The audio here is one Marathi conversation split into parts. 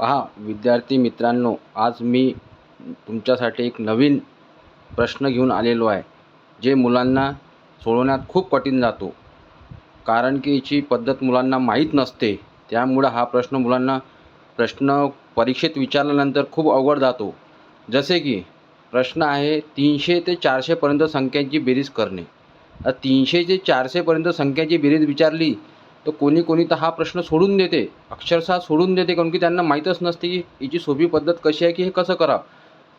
पहा विद्यार्थी मित्रांनो आज मी तुमच्यासाठी एक नवीन प्रश्न घेऊन आलेलो आहे जे मुलांना सोडवण्यात खूप कठीण जातो. कारण की याची पद्धत मुलांना माहीत नसते त्यामुळं हा प्रश्न मुलांना प्रश्न परीक्षेत विचारल्यानंतर खूप अवघड जातो. जसे की प्रश्न आहे तीनशे ते चारशेपर्यंत संख्यांची बेरीज करणे. तीनशे ते चारशेपर्यंत संख्यांची बेरीज विचारली तर कोणी कोणी तर हा प्रश्न सोडून देते. अक्षरशः सोडून देते कारण की त्यांना माहीतच नसते की याची सोपी पद्धत कशी आहे की हे कसं करावं.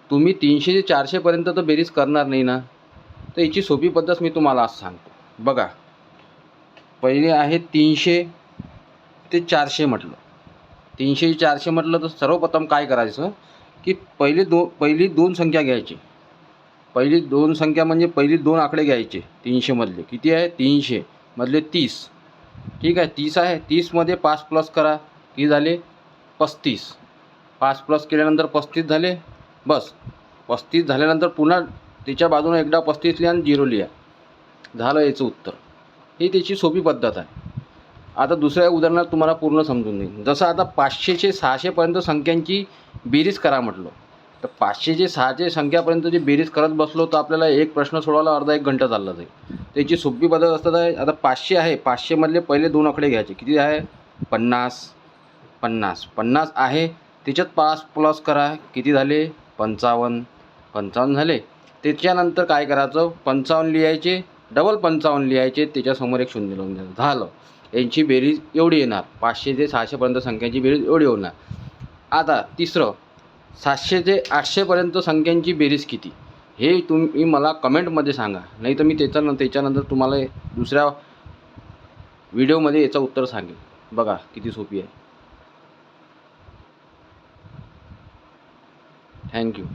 तुम्ही तीनशे ते चारशेपर्यंत तर बेरीज करणार नाही ना? तर याची सोपी पद्धत मी तुम्हाला आज सांगतो. बघा. पहिले आहे तीनशे ते चारशे म्हटलं. तीनशे चारशे म्हटलं तर सर्वप्रथम काय करायचं की पहिले दो पहिली दोन संख्या घ्यायची. पहिली दोन संख्या म्हणजे पहिली दोन आकडे घ्यायचे तीनशेमधले किती आहे? तीनशे मधले तीस. ठीक आहे तीस आहे. तीसमध्ये पाच प्लस करा. की झाले पस्तीस. पाच प्लस केल्यानंतर पस्तीस झाले बस. पस्तीस झाल्यानंतर पुन्हा तिच्या बाजूने एकदा पस्तीस लिहा आणि झिरो लिहा. झालं याचं उत्तर. ही त्याची सोपी पद्धत आहे. आता दुसऱ्या उदाहरणात तुम्हाला पूर्ण समजून देईन. जसं आता पाचशेचे सहाशेपर्यंत संख्यांची बेरीज करा म्हटलं. तर पाचशेचे सहाशे संख्यापर्यंत जी बेरीज करत बसलो तर आपल्याला एक प्रश्न सोडवायला अर्धा एक घंटा चालला जाईल. त्याची सोपी पद्धत असतात आता पाचशे आहे. पाचशेमधले पहिले दोन आकडे घ्यायचे. किती आहे? पन्नास. पन्नास. पन्नास आहे. त्याच्यात पाच प्लस करा. किती झाले? पंचावन्न. पंचावन्न झाले. त्याच्यानंतर काय करायचं? पंचावन्न लिहायचे. डबल पंचावन्न लिहायचे. त्याच्यासमोर एक शून्य लावून द्यायचं झालं. यांची बेरीज एवढी येणार. पाचशे ते सहाशेपर्यंत संख्यांची बेरीज एवढी होणार. आता तिसरं. सातशे ते आठशेपर्यंत संख्यांची बेरीज किती? हे तुम्ही मला कमेंटमध्ये सांगा. नाही तर मी त्याच्यानं त्याच्यानंतर तुम्हाला दुसऱ्या व्हिडिओमध्ये याचं उत्तर सांगेन. बघा किती सोपी आहे. थँक्यू